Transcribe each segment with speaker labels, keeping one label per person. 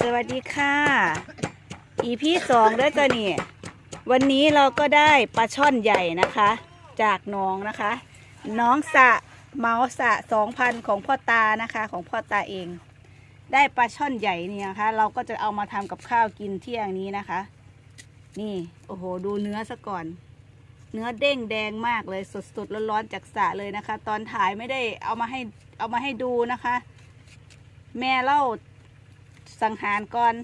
Speaker 1: สวัสดีค่ะ อีพี่สองด้วยจ้ะนี่ วันนี้เราก็ได้ปลาช่อนใหญ่นะคะ จากน้องนะคะ น้องสะเมาสะสองพันของพ่อตานะคะของพ่อตาเอง ได้ปลาช่อนใหญ่นี่นะคะ เราก็จะเอามาทำกับข้าวกินเที่ยงนี้นะคะ นี่โอ้โหดูเนื้อซะก่อน เนื้อเด้งแดงมากเลยสดๆร้อนๆจากสระเลยนะคะ ตอนถ่ายไม่ได้เอามาให้เอามาให้ดูนะคะ แม่เล่า สังหารก่อน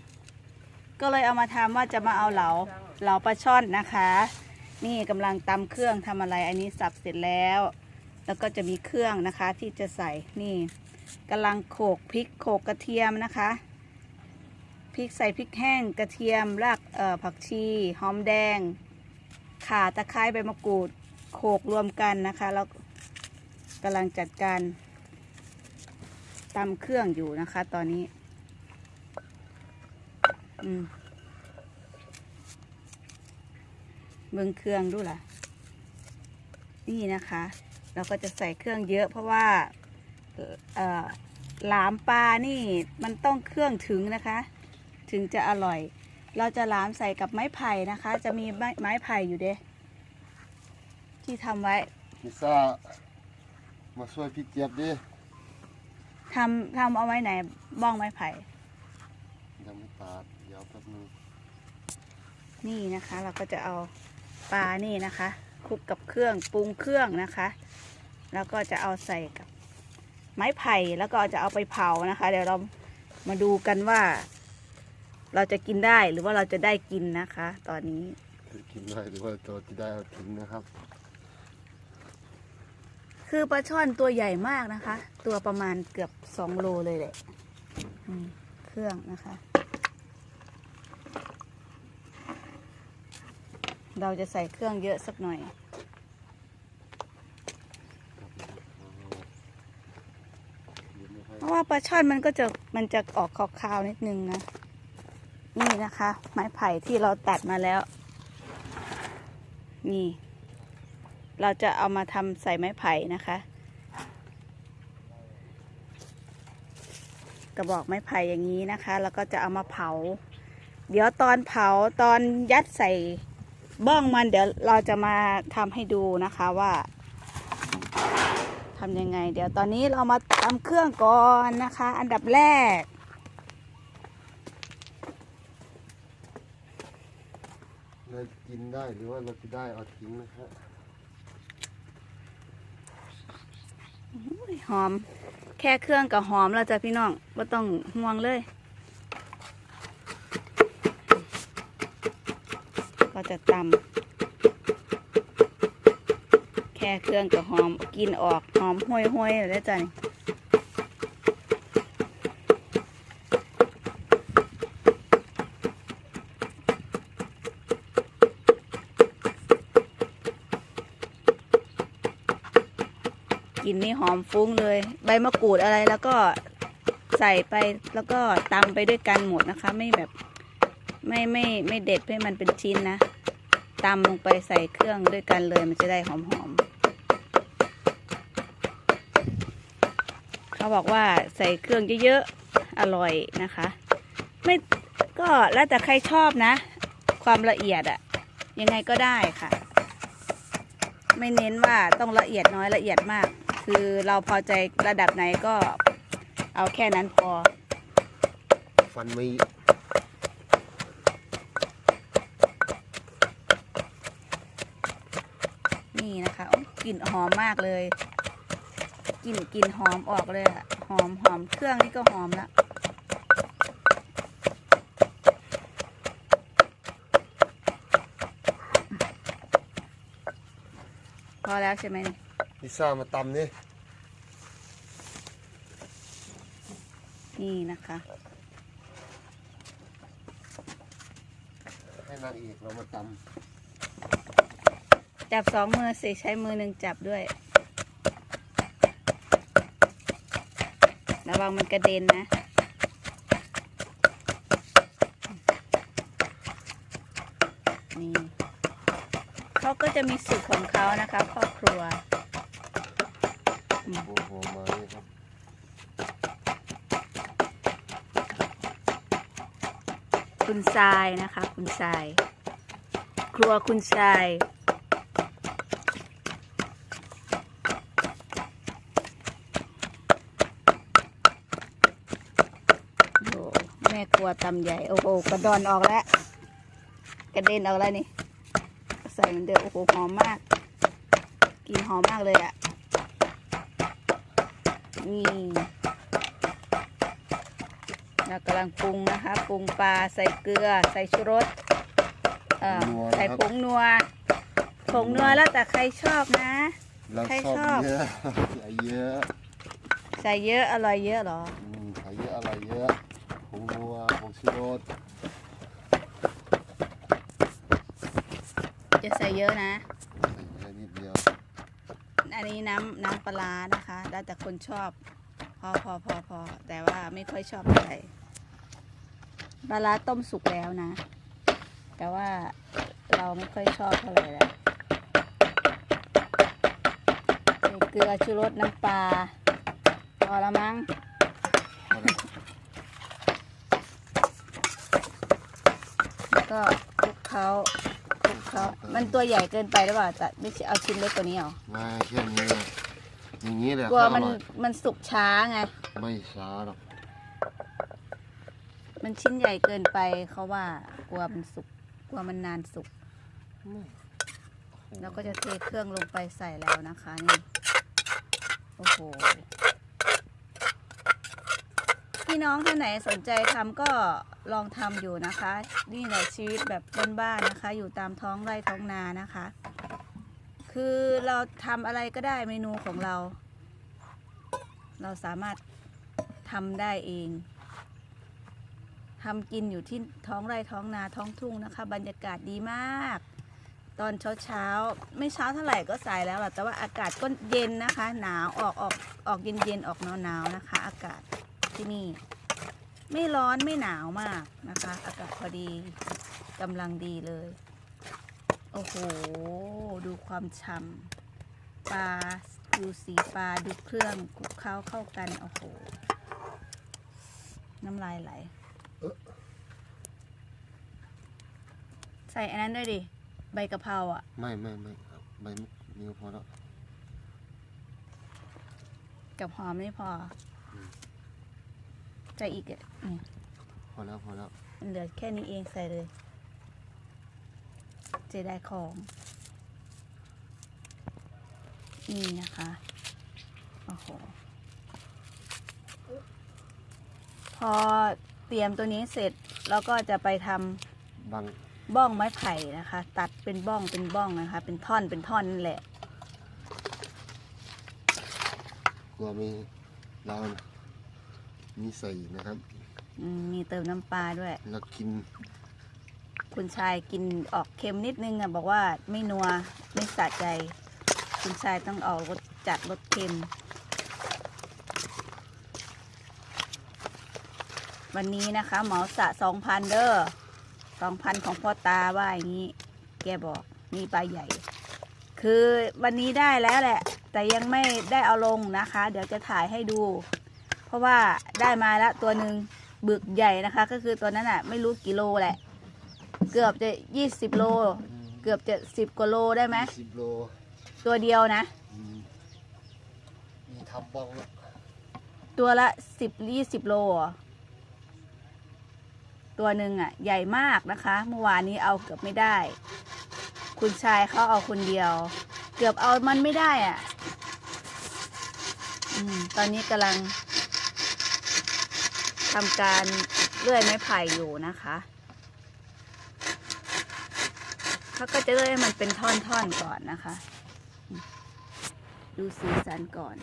Speaker 1: ก็เลยเอามาทำว่าจะมาเอาเหลาเหลาปลาช่อนนะคะ นี่กำลังตำเครื่องทำอะไรอันนี้สับเสร็จแล้ว แล้วก็จะมีเครื่องนะคะที่จะใส่นี่กำลังโขกพริกโขกกระเทียมนะคะพริกใส่พริกแห้งกระเทียมรากเอ่อผักชีหอมแดงข่าตะไคร้ใบมะกรูดโขกรวมกันนะคะแล้วกำลังจัดการตำเครื่องอยู่นะคะ ตอนนี้ เบิ่งเครื่องดูล่ะ นี่นะคะ เราก็จะใส่เครื่องเยอะ เพราะว่าเอ่อหลามปลานี่มันต้องเครื่องถึงนะคะ ถึงจะอร่อย เราจะหลามใส่กับไม้ไผ่นะคะ จะมีไม้ไม้ไผ่อยู่เด้ที่ทำไว้
Speaker 2: พิซซ่ามาช่วยพี่เจี๊ยบดิ
Speaker 1: ทำทำเอาไว้ไหนบ้องไม้ไผ่
Speaker 2: ยังไม่ตาดเดี๋ยวแป๊บ นึง
Speaker 1: นี่นะคะ เราก็จะเอาปลานี่นะคะคลุกกับเครื่องปรุงเครื่องนะคะ แล้วก็จะเอาใส่กับไม้ไผ่แล้วก็จะเอาไปเผานะคะ เดี๋ยวเรามาดูกันว่า เราจะกินได้หรือว่าเราจะได้กินนะคะ ตอนนี้
Speaker 2: จะกินได้หรือว่าตัวที่ได้เอาทิ้งนะครับ
Speaker 1: คือปลาช่อนตัวใหญ่มากนะคะ ตัวประมาณเกือบสองโลเลยแหละอืมเครื่องนะคะ เราจะใส่เครื่องเยอะสักหน่อย เพราะว่าปลาช่อนมันก็จะมันจะออกคาวๆนิดนึงนะ นี่นะคะ ไม้ไผ่ที่เราตัดมาแล้ว นี่ เราจะเอามาทำใส่ไม้ไผ่นะคะ กระบอกไม้ไผ่อย่างนี้นะคะ แล้วก็จะเอามาเผา เดี๋ยวตอนเผาตอนยัดใส่ บ้องมันเดี๋ยวเราจะมาทำให้ดูนะคะว่าทำยังไง เดี๋ยวตอนนี้เรามาตำเครื่องก่อนนะคะ อันดับแรก
Speaker 2: เรากินได้หรือว่าเราจะได้เอาทิ้งนะครับ
Speaker 1: อุ๊ยหอม แค่เครื่องกับหอมแล้วจ้ะพี่น้องไม่ต้องห่วงเลย ก็จะตำแค่เครื่องกับหอมกินออกหอมห้วยห้วยแล้วจ้ะนี่กลินนี่หอมฟุ้งเลย ใบมะกรูดอะไรแล้วก็ใส่ไปแล้วก็ตำไปด้วยกันหมดนะคะ ไม่แบบไม่ไม่ไม่เด็ดให้มันเป็นชิ้นนะ ตำลงไปใส่เครื่องด้วยกันเลยมันจะได้หอมหอมๆ เขาบอกว่าใส่เครื่องเยอะๆ อร่อยนะคะ ไม่ก็แล้วแต่ใครชอบนะ ความละเอียดอะยังไงก็ได้ค่ะ ไม่เน้นว่าต้องละเอียดน้อยละเอียดมาก คือเราพอใจระดับไหนก็เอาแค่นั้นพอ
Speaker 2: ฟันไม่
Speaker 1: นี่นะคะโอ้กลิ่นหอมมากเลยกลิ่นกลิ่นหอมออกเลยอะหอมหอมเครื่องนี่ก็หอมละพอแล้วใช่ไหมนี่
Speaker 2: พิซซ่ามาตำนี่
Speaker 1: นี่นะคะ
Speaker 2: ให้นางเอกเรามาต
Speaker 1: จับสองมือสิใช้มือหนึ่งจับด้วย ระวังมันกระเด็นนะ นี่เขาก็จะมีสูตรของเขานะคะครอบครัวำ
Speaker 2: โอ้โหมานี่ครับ
Speaker 1: คุณทรายนะคะ คุณทราย ครัวคุณทราย โอ้โหแม่ ครัวตำใหญ่ โอ้โหกระดอนออกแล้ว กระเด็นออกแล้วนี่ ใส่เหมือนเดิมโอ้โหหอมมากกลินหอมมากเลยอะ่ะ นี่เรากำลังปรุงนะคะปรุงปลาใส่เกลือใส่ชูรสเอ่อ
Speaker 2: นัวนะครับ
Speaker 1: ใส่ผงนัวผงนัวแล้วแต่ใครชอบนะ
Speaker 2: เรา
Speaker 1: ใคร
Speaker 2: ชอบ
Speaker 1: ชอบ
Speaker 2: เยอะใส่เยอะ
Speaker 1: ใส่เยอะอร่อยเยอะเหรอ
Speaker 2: อื ชูรส
Speaker 1: จะใส่เยอะนะ
Speaker 2: ใส่เยอะนิดเดียว
Speaker 1: อันนี้น้ำน้ำปลาร้านะคะ แล้วแต่คนชอบ พอพอพอพอแต่ว่าไม่ค่อยชอบเท่าไหร่ปลาร้าต้มสุกแล้วนะ แต่ว่าเราไม่ค่อยชอบเท่าไหร่แล้วใส่เกลือชูรสน้ำปลาพอแล้วมั้ง
Speaker 2: พอแล้ว
Speaker 1: แล้ว ก็คลุกเขาคลุกเขามันตัวใหญ่เกินไปหรือเปล่าจะไม่ใช่เอาชิ้นเล็กกว่านี้เหรอ
Speaker 2: มาแค่นี้เลยอย่างนี้แหละ
Speaker 1: กลัว
Speaker 2: ถ้าอ
Speaker 1: มัน
Speaker 2: ร่อย
Speaker 1: มันสุกช้าไง
Speaker 2: ไม่ช้าหรอก
Speaker 1: มันชิ้นใหญ่เกินไปเขาว่ากลัวมันสุกกลัวมันนานสุก แล้วก็จะเทเครื่องลงไปใส่แล้วนะคะนี่ โอ้โห พี่น้องท่านไหนสนใจทำก็ลองทำอยู่นะคะ นี่แหละชีวิตแบบบ้านๆนะคะ อยู่ตามท้องไร่ท้องนานะคะ คือเราทำอะไรก็ได้เมนูของเรา เราสามารถทำได้เองทำกินอยู่ที่ท้องไร่ท้องนาท้องทุ่งนะคะ บรรยากาศดีมาก ตอนเช้าเช้าๆไม่เช้าเท่าไหร่ก็สายแล้วล่ะแต่ว่าอากาศก็เย็นนะคะ หนาวออกออกออกเย็นเย็นออกหนาวหนาวนะคะ อากาศ ที่นี่ ไม่ร้อนไม่หนาวมากนะคะ อากาศพอดีกำลังดีเลย โอ้โห ดูความฉ่ำปลาดูสีปลาดูเครื่องคลุกเคล้าเข้ากัน โอ้โห น้ำลายไหล ใส่อันนั้นด้วยดิ ใบกะเพราอะ
Speaker 2: ไม่ไม่ไม่ครับใบมะนิ้วพอแล้ว
Speaker 1: กับหอมไม่พออ
Speaker 2: ม
Speaker 1: ใส่อีกอะอืม
Speaker 2: พอแล้วพอแล้ว
Speaker 1: มันเหลือแค่นี้เองใส่เลยจะได้ของ นี่นะคะ โอ้โห พอเตรียมตัวนี้เสร็จแล้วก็จะไปทำ
Speaker 2: บาง
Speaker 1: บ้องไม้ไผ่นะคะ ตัดเป็นบ้องเป็นบ้องนะคะ เป็นท่อนเป็นท่อนนั่นแหละ
Speaker 2: กลัวมีเรา มีใส่นะครับ
Speaker 1: อืมมีเติมน้ำปลาด้วย
Speaker 2: แล้วกิน
Speaker 1: คุณชายกินออกเค็มนิดนึงอะบอกว่าไม่นัวไม่สะใจ คุณชายต้องออกรสจัดรสเค็ม วันนี้นะคะ เหมาสะสองพันเด้อสองพันของพ่อตาว่าอย่างนี้ แกบอกนี่ปลาใหญ่ คือวันนี้ได้แล้วแหละ แต่ยังไม่ได้เอาลงนะคะ เดี๋ยวจะถ่ายให้ดู เพราะว่าได้มาแล้วตัวหนึ่งบึกใหญ่นะคะ ก็คือตัวนั้นอะ ไม่รู้กี่โลแหละ เกือบจะยี่สิบโล เกือบจะสิบกว่าโลได้ไหม
Speaker 2: สิบโล
Speaker 1: ตัวเดียวนะ
Speaker 2: อืมมีทำบ้องแล้ว
Speaker 1: ตัวละสิบยี่สิบโลเหรอตัวหนึ่งอะ ใหญ่มากนะคะ เมื่อวานนี้เอาเกือบไม่ได้ คุณชายเขาเอาคนเดียว เกือบเอามันไม่ได้อะ อืม ตอนนี้กำลัง ทำการเลื่อยไม้ไผ่อยู่นะคะเขาก็จะเลื่อยให้มันเป็นท่อนๆก่อนนะคะอืมดูสีสันก่อน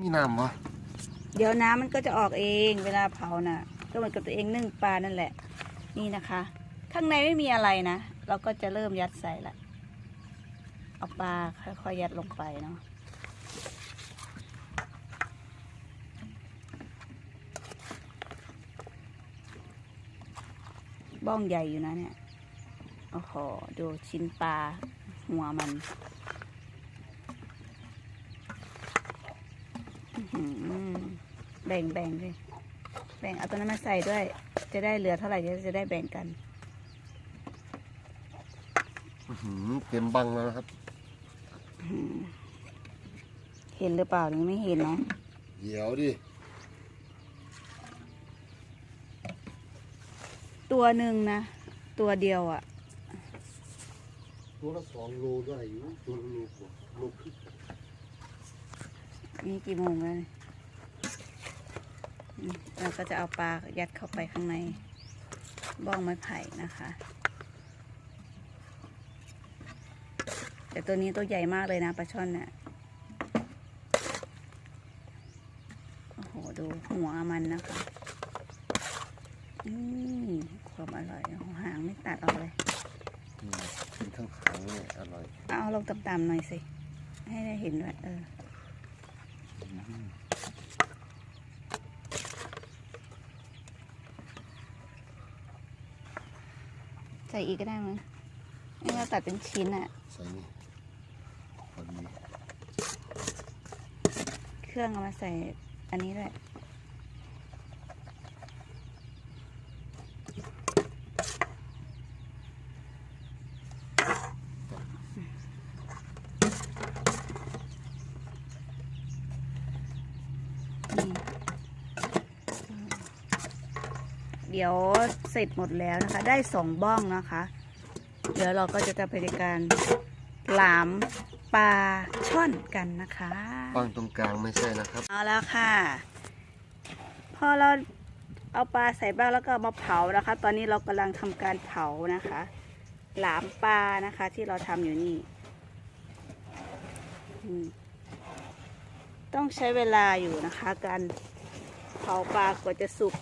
Speaker 2: มีน้ำวะ
Speaker 1: เดี๋ยวน้ำมันก็จะออกเองเวลาเผาน่ะ ก็เหมือนกับตัวเองนึ่งปลานั่นแหละ นี่นะคะ ข้างในไม่มีอะไรนะ เราก็จะเริ่มยัดใส่ละ เอาปลาค่อยๆยัดลงไปเนาะบ้องใหญ่อยู่นะเนี่ย โอ้โห ดูชิ้นปลาหัวมัน แบ่งแบ่งเลยแบ่งเอาตัวนั้นมาใส่ด้วย จะได้เหลือเท่าไหร่จะจะได้แบ่งกัน
Speaker 2: เต็มบังแล้วนะครับ
Speaker 1: เห็นหรือเปล่าหรือไม่เห็นเนาะ
Speaker 2: เดี๋ยวดิ
Speaker 1: ตัวหนึ่งนะ ตัวเดียวอะ่ะ
Speaker 2: ตัวละสองโลด้วยอยู่ตัวละโลกว่าโลครึ่ง
Speaker 1: นี่กี่โมงแล้วเนี่ยอืมเราก็จะเอาปลายัดเข้าไปข้างในบ้องไม้ไผ่นะคะ แต่ตัวนี้ตัวใหญ่มากเลยนะปลาช่อนเนี่ยโอ้โหดูหัวมันนะคะนี่ความอร่อยโอ้โหหางไม่ตัดออกเลย
Speaker 2: อืมกินทั้งขังเนี่ยอร่อย
Speaker 1: เอาลงต่ำๆหน่อยสิ ให้ได้เห็นด้วยเออใส่อีกก็ได้มั้งไม่ว่าตัดเป็นชิ้นอะ
Speaker 2: ใส่นี่พอดี
Speaker 1: เค รื่อง เอามาใส่อันนี้ด้วยเดี๋ยวเสร็จหมดแล้วนะคะ ได้สองบ้องนะคะ เดี๋ยวเราก็จะทำไปในการหลาม ปลาช่อนกันนะคะ
Speaker 2: ปังตรงกลางไม่ใช่นะครับ
Speaker 1: เอาแล้วค่ะ พอเราเอาปลาใส่บ้างแล้วก็เอามาเผานะคะ ตอนนี้เรากำลังทำการเผานะคะ หลามปลานะคะ ที่เราทำอยู่นี่อืมต้องใช้เวลาอยู่นะคะ การเผาปลากว่าจะสุก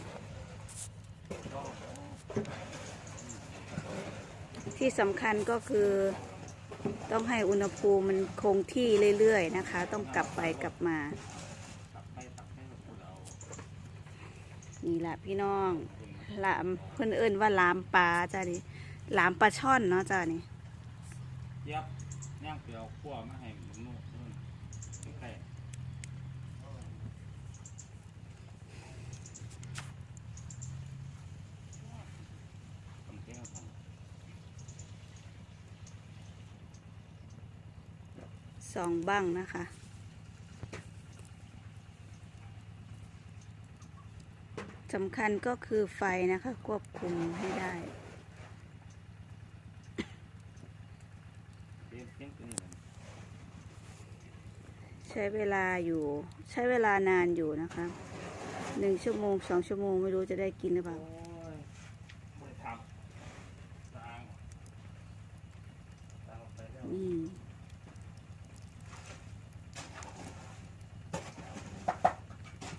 Speaker 1: ที่สำคัญก็คือ ต้องให้อุณหภูมิมันคงที่เรื่อยๆนะคะ ต้องกลับไปกลับมา นี่แหละพี่น้องลามเพื่อนเอิ้นว่าลามปลาจ้านี่ลามปลาช่อนเนาะจ้านี่
Speaker 3: ยับย่างเปียวขั้วมาให้หนุ่มนุ่มใกล้ๆทำแก้วท
Speaker 1: สองบ้างนะคะสำคัญก็คือไฟนะคะ ควบคุมให้ได้ใช้เวลาอยู่ ใช้เวลานานอยู่นะคะหนึ่งชั่วโมงสองชั่วโมงไม่รู้จะได้กินหรือเปล่า
Speaker 3: ยไม่ทำสร้างสร้างออกไปแล้ว
Speaker 1: นี่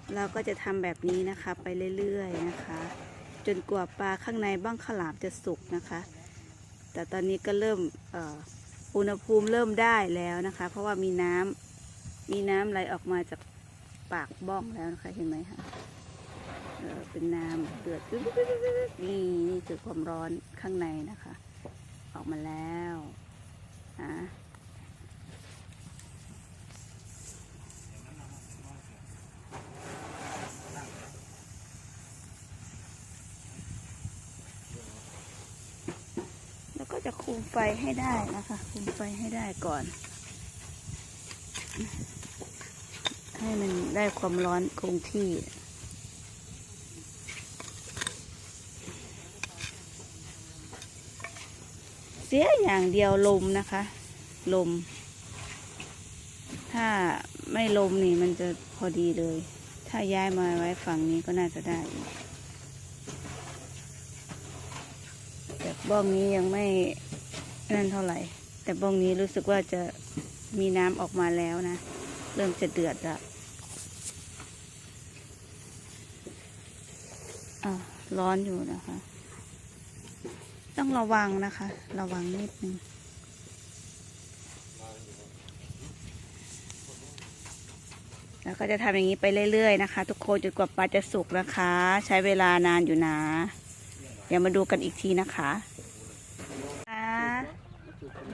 Speaker 1: เรา ก็จะทำแบบนี้นะคะไปเรื่อยๆนะคะ จนกว่าปลาข้างในบ้างขลามจะสุกนะคะ แต่ตอนนี้ก็เริ่มอุณหภูมิเริ่มได้แล้วนะคะ เพราะว่ามีน้ำมีน้ำไหลออกมาจากปากบ้องแล้วนะคะเห็นไหมคะเเป็นน้ำเดือดนี่นี่คือความร้อนข้างในนะคะ ออกมาแล้วอะ ก็จะคุมไฟให้ได้นะคะ คุมไฟให้ได้ก่อน ให้มันได้ความร้อนคงที่เสียอย่างเดียวลมนะคะ ลม ถ้าไม่ลมนี่มันจะพอดีเลย ถ้าย้ายมาไว้ฝั่งนี้ก็น่าจะได้อยู่แต่ บ้องนี้ยังไม่นั่นเท่าไหร่ แต่บ้องนี้รู้สึกว่าจะมีน้ำออกมาแล้วนะ เริ่มจะเดือดละอะร้อนอยู่นะคะ ต้องระวังนะคะ ระวังนิดนึงแล้วก็จะทำอย่างนี้ไปเรื่อยๆนะคะ ทุกคนจนกว่าปลาจะสุกนะคะ ใช้เวลานานอยู่นะ เดี๋ยวมาดูกันอีกทีนะคะอ่า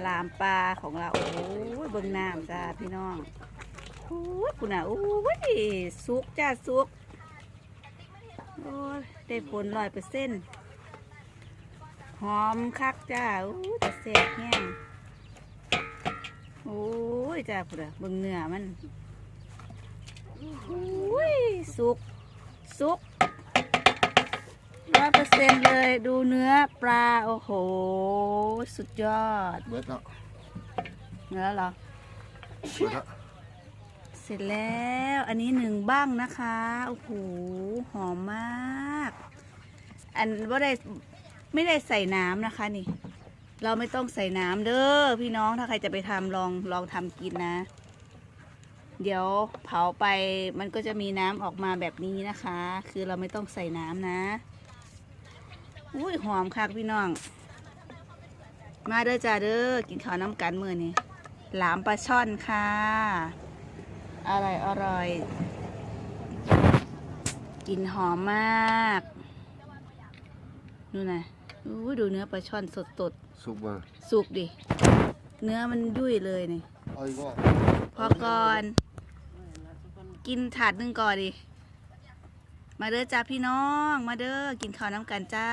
Speaker 1: ลามปลาของเรา โอ้ยเบิ่งน้ำจ้าพี่น้องโอ้ยคุณน่ะโอ้ยสุกจ้าสุก โอ้ยได้ผลร้อยเปอร์เซ็นต์หอมคักจ้าโอ้ยแต่แซ่บแห้งโอ้ยจ้าคุณน่ะเบิ่งเนื้อมันโอ้ยสุก สุก ร้อยเปอร์เซ็นต์เลยดูเนื้อปลา โอ้โห สุดยอด
Speaker 2: เบิดแล้ว
Speaker 1: เนื้อเหรอ
Speaker 2: เบิดแล้ว
Speaker 1: เสร็จแล้วอันนี้หนึ่งบ้างนะคะ โอ้โห หอมมาก อันว่าได้ไม่ได้ใส่น้ำนะคะนี่ เราไม่ต้องใส่น้ำเด้อพี่น้องถ้าใครจะไปทำลองลองทำกินนะ เดี๋ยวเผาไปมันก็จะมีน้ำออกมาแบบนี้นะคะ คือเราไม่ต้องใส่น้ำนะ อุ้ยหอมคักพี่น้อง มาเด้อจ้าเด้อกินข้าวน้ำกันมือนี่หลามปลาช่อนค่ะ อร่อยอร่อยกลิ่นหอมมากดูนะอู้ดูเนื้อปลาช่อนสดสด
Speaker 2: สุกบ่
Speaker 1: ๆสุกดิ เนื้อมันยุ่ยเลยนี่
Speaker 2: เอาอีกว่า
Speaker 1: พอก่อน กินถาดหนึงก่อนดิ มาเด้อจ้าพี่น้อง มาเด้อกินข้าวน้ำกันจ้า